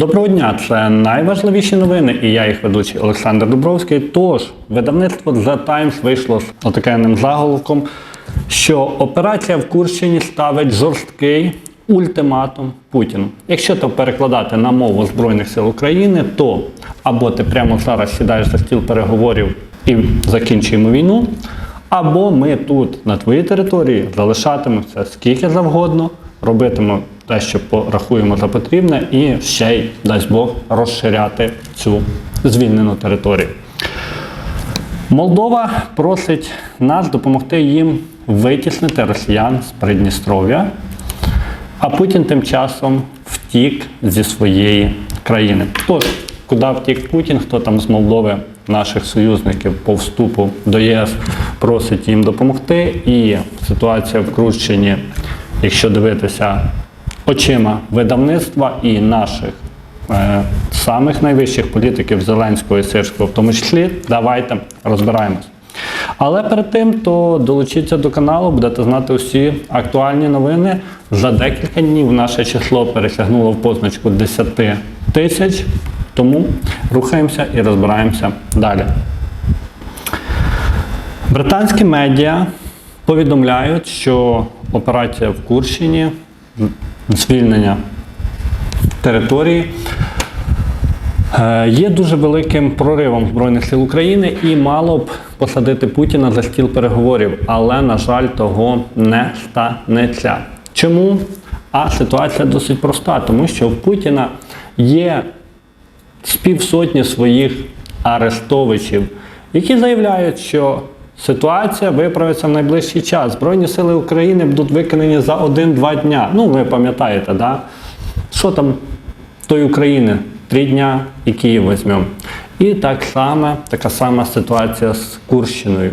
Доброго дня, це найважливіші новини, і я їх ведучий Олександр Дубровський. Тож, видавництво The Times вийшло з отакенним заголовком, що операція в Курщині ставить жорсткий ультиматум Путіну. Якщо то перекладати на мову Збройних сил України, то або ти прямо зараз сідаєш за стіл переговорів і закінчуємо війну, або ми тут на твоїй території залишатимемося скільки завгодно, робитимо те, що порахуємо за потрібне, і ще й дасть Бог розширяти цю звільнену територію. Молдова просить нас допомогти їм витіснити росіян з Придністров'я, а Путін тим часом втік зі своєї країни. Тож, куди втік Путін, хто там з Молдови, наших союзників по вступу до єС просить їм допомогти. І ситуація в Крущині, якщо дивитися очима видавництва і наших е, самих найвищих політиків Зеленського і Сирського, в тому числі, давайте розбираємось. Але перед тим, то долучіться до каналу, будете знати усі актуальні новини. За декілька днів наше число пересягнуло в позначку 10 тисяч. Тому рухаємося і розбираємося далі. Британські медіа повідомляють, що операція в Курщині, звільнення території, е, є дуже великим проривом Збройних сил України і мало б посадити Путіна за стіл переговорів, але, на жаль, того не станеться. Чому? А ситуація досить проста, тому що в Путіна є з півсотні своїх арестовичів, які заявляють, що ситуація виправиться в найближчий час. Збройні сили України будуть виконані за один-два дня. Ну, ви пам'ятаєте, да? що там тої України? Три дня і Київ візьмемо. І так само, така сама ситуація з Курщиною.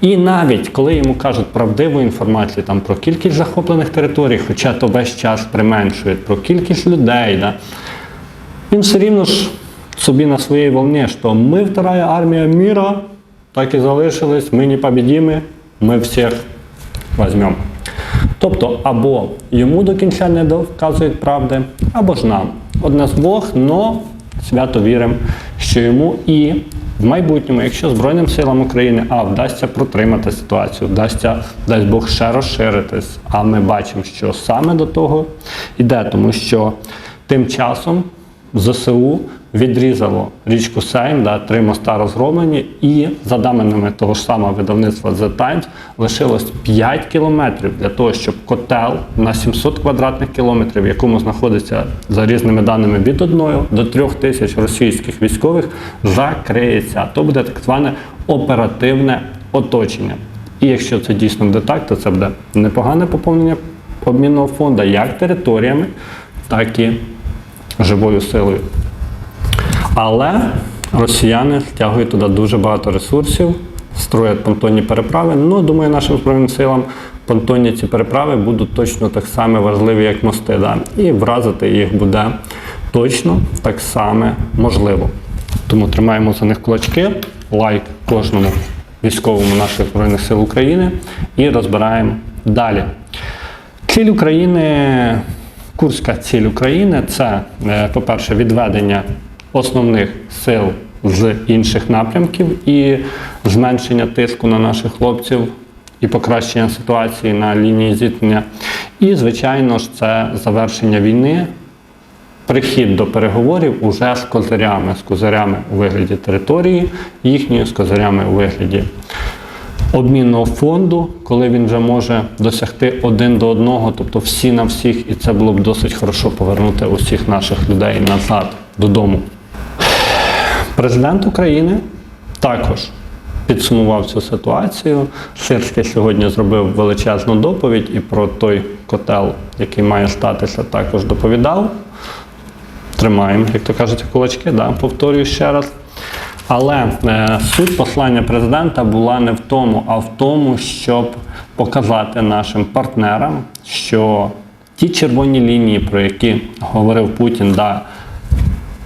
І навіть коли йому кажуть правдиву інформацію там, про кількість захоплених територій, хоча то весь час применшують, про кількість людей, да, він все рівно ж собі на своїй волні, що ми вторая армія міра, так і залишились, ми не побідіми, ми всіх візьмемо. Тобто, або йому до кінця не доказують правди, або ж нам. Одне з двох, но свято віримо, що йому і в майбутньому, якщо Збройним силам України а вдасться протримати ситуацію, вдасться, дасть Бог ще розширитись. А ми бачимо, що саме до того йде, тому що тим часом ЗСУ відрізало річку Сейм, да, три моста розгромлені, і за даними того ж самого видавництва The Times лишилось 5 кілометрів для того, щоб котел на 700 квадратних кілометрів, в якому знаходиться за різними даними від 1 до 3 тисяч російських військових, закриється. То буде так зване оперативне оточення. І якщо це дійсно буде так, то це буде непогане поповнення обмінного фонду як територіями, так і живою силою. Але росіяни стягують туди дуже багато ресурсів, строять понтонні переправи. Ну, думаю, нашим Збройним силам понтонні ці переправи будуть точно так само важливі, як мости. Да? І вразити їх буде точно так само можливо. Тому тримаємо за них кулачки, лайк кожному військовому наших Збройних сил України і розбираємо далі. Ціль України, курська ціль України це, е, по-перше, відведення основних сил з інших напрямків і зменшення тиску на наших хлопців і покращення ситуації на лінії зіткнення. І, звичайно ж, це завершення війни, прихід до переговорів уже з козирями, з козирями у вигляді території їхньої, з козирями у вигляді обмінного фонду, коли він вже може досягти один до одного, тобто всі на всіх, і це було б досить хорошо повернути усіх наших людей назад додому. Президент України також підсумував цю ситуацію. Сирський сьогодні зробив величезну доповідь і про той котел, який має статися, також доповідав. Тримаємо, як то кажуть, кулачки, да, повторюю ще раз. Але е, суть послання президента була не в тому, а в тому, щоб показати нашим партнерам, що ті червоні лінії, про які говорив Путін, да,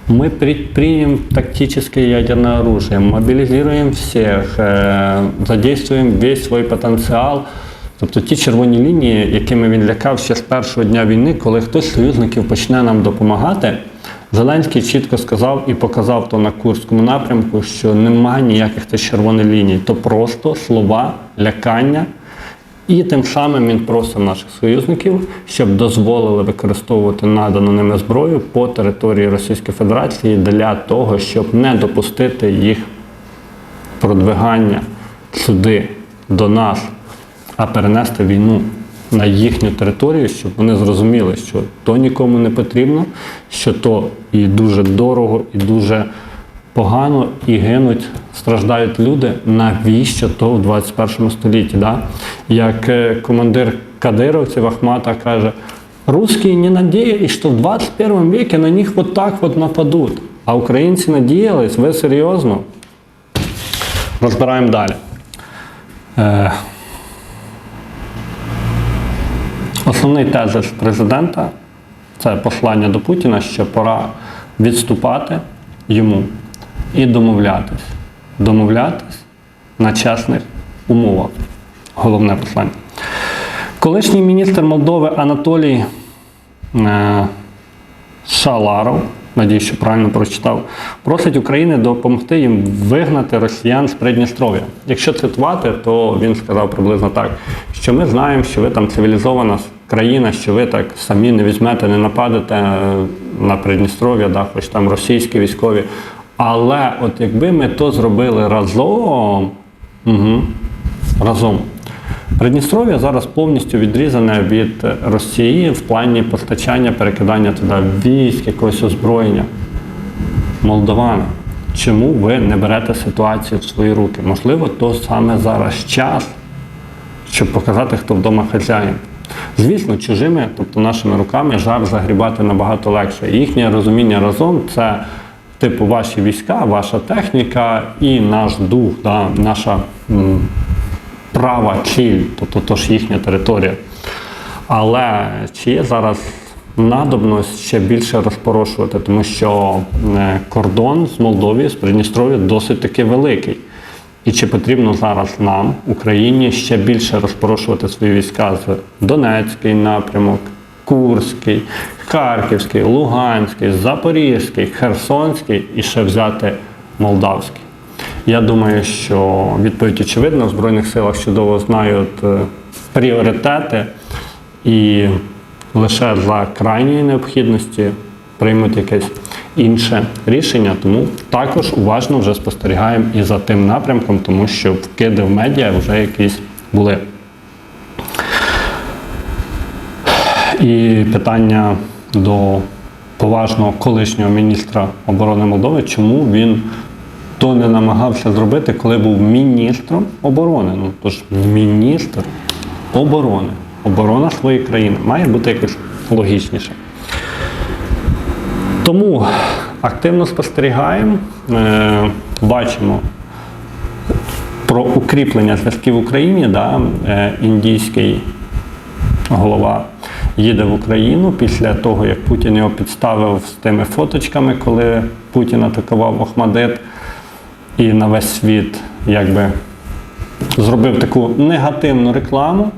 мы предпримем тактическое ядерное оружие, мобілізуємо всіх, е, задействуємо весь свій потенціал. Тобто ті червоні лінії, якими він лякав ще з першого дня війни, коли хтось з союзників почне нам допомагати, Зеленський чітко сказав і показав то на Курському напрямку, що немає ніяких червоних ліній, то просто слова, лякання. І тим самим він просив наших союзників, щоб дозволили використовувати надану ними зброю по території Російської Федерації для того, щоб не допустити їх продвигання сюди до нас, а перенести війну на їхню територію, щоб вони зрозуміли, що то нікому не потрібно, що то і дуже дорого, і дуже погано, і гинуть, страждають люди. Навіщо то в 21 столітті? Да? Як е, командир кадировців Ахмата каже, русские не надеялись, что в 21 веке на них вот так вот нападут. А українці надіялись, ви серйозно? Розбираємо далі. Е, Основний тезис президента це послання до Путіна, що пора відступати йому і домовлятись. Домовлятись на чесних умовах. Головне послання. Колишній міністр Молдови Анатолій е, Шаларов, надію, що правильно прочитав, просить України допомогти їм вигнати росіян з Придністров'я. Якщо цитувати, то він сказав приблизно так, що ми знаємо, що ви там цивілізована країна, що ви так самі не візьмете, не нападете е, на Придністров'я, да, хоч там російські військові. Але от якби ми то зробили разом, угу, разом. Придністров'я зараз повністю відрізане від Росії в плані постачання, перекидання туди військ, якогось озброєння. Молдовани, чому ви не берете ситуацію в свої руки? Можливо, то саме зараз час, щоб показати, хто вдома хазяїн. Звісно, чужими, тобто нашими руками, жар загрібати набагато легше. Їхнє розуміння разом це типу ваші війська, ваша техніка і наш дух, да, наша м, права ціль, тобто то ж їхня територія. Але чи є зараз надобність ще більше розпорошувати, тому що е, кордон з Молдові, з Придністров'я досить таки великий. І чи потрібно зараз нам, Україні, ще більше розпорошувати свої війська з Донецький напрямок, Курський, Харківський, Луганський, Запорізький, Херсонський і ще взяти Молдавський? Я думаю, що відповідь очевидна в Збройних силах чудово знають е, пріоритети і лише за крайньої необхідності приймуть якесь інше рішення. Тому також уважно вже спостерігаємо і за тим напрямком, тому що вкиди в медіа вже якісь були. І питання до поважного колишнього міністра оборони Молдови, чому він то не намагався зробити, коли був міністром оборони. Ну тож міністр оборони, оборона своєї країни має бути якось логічніше. Тому активно спостерігаємо, е, бачимо про укріплення зв'язків в Україні. Да, е, індійський голова їде в Україну після того, як Путін його підставив з тими фоточками, коли Путін атакував Охмадит і на весь світ якби зробив таку негативну рекламу.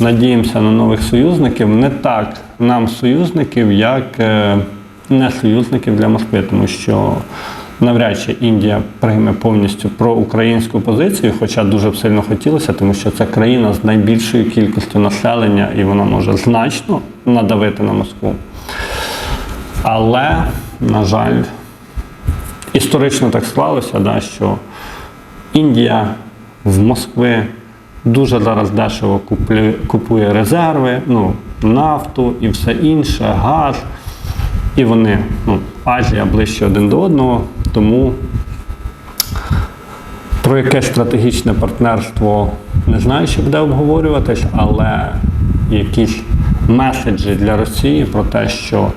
Надіємося на нових союзників. Не так нам союзників, як е, не союзників для Москви, тому що навряд чи Індія прийме повністю проукраїнську позицію, хоча дуже б сильно хотілося, тому що це країна з найбільшою кількістю населення і вона може значно надавити на Москву. Але, на жаль, історично так склалося, да, що Індія в Москви дуже зараз дешево купує резерви, ну, нафту і все інше, газ. І вони, ну, Азія ближче один до одного, тому про яке стратегічне партнерство не знаю, що буде обговорюватись, але якісь меседжі для Росії про те, що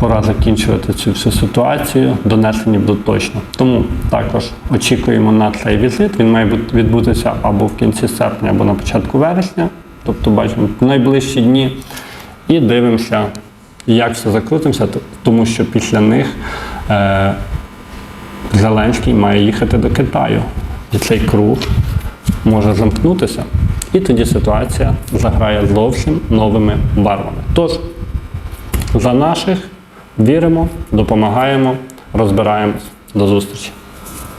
пора закінчувати цю всю ситуацію, донесені будуть точно. Тому також очікуємо на цей візит. Він має відбутися або в кінці серпня, або на початку вересня, тобто бачимо найближчі дні, і дивимося, як все закрутимося, тому що після них е, Зеленський має їхати до Китаю. І цей круг може замкнутися. І тоді ситуація заграє зовсім новими барвами. Тож, за наших Віримо, допомагаємо, розбираємось. До зустрічі!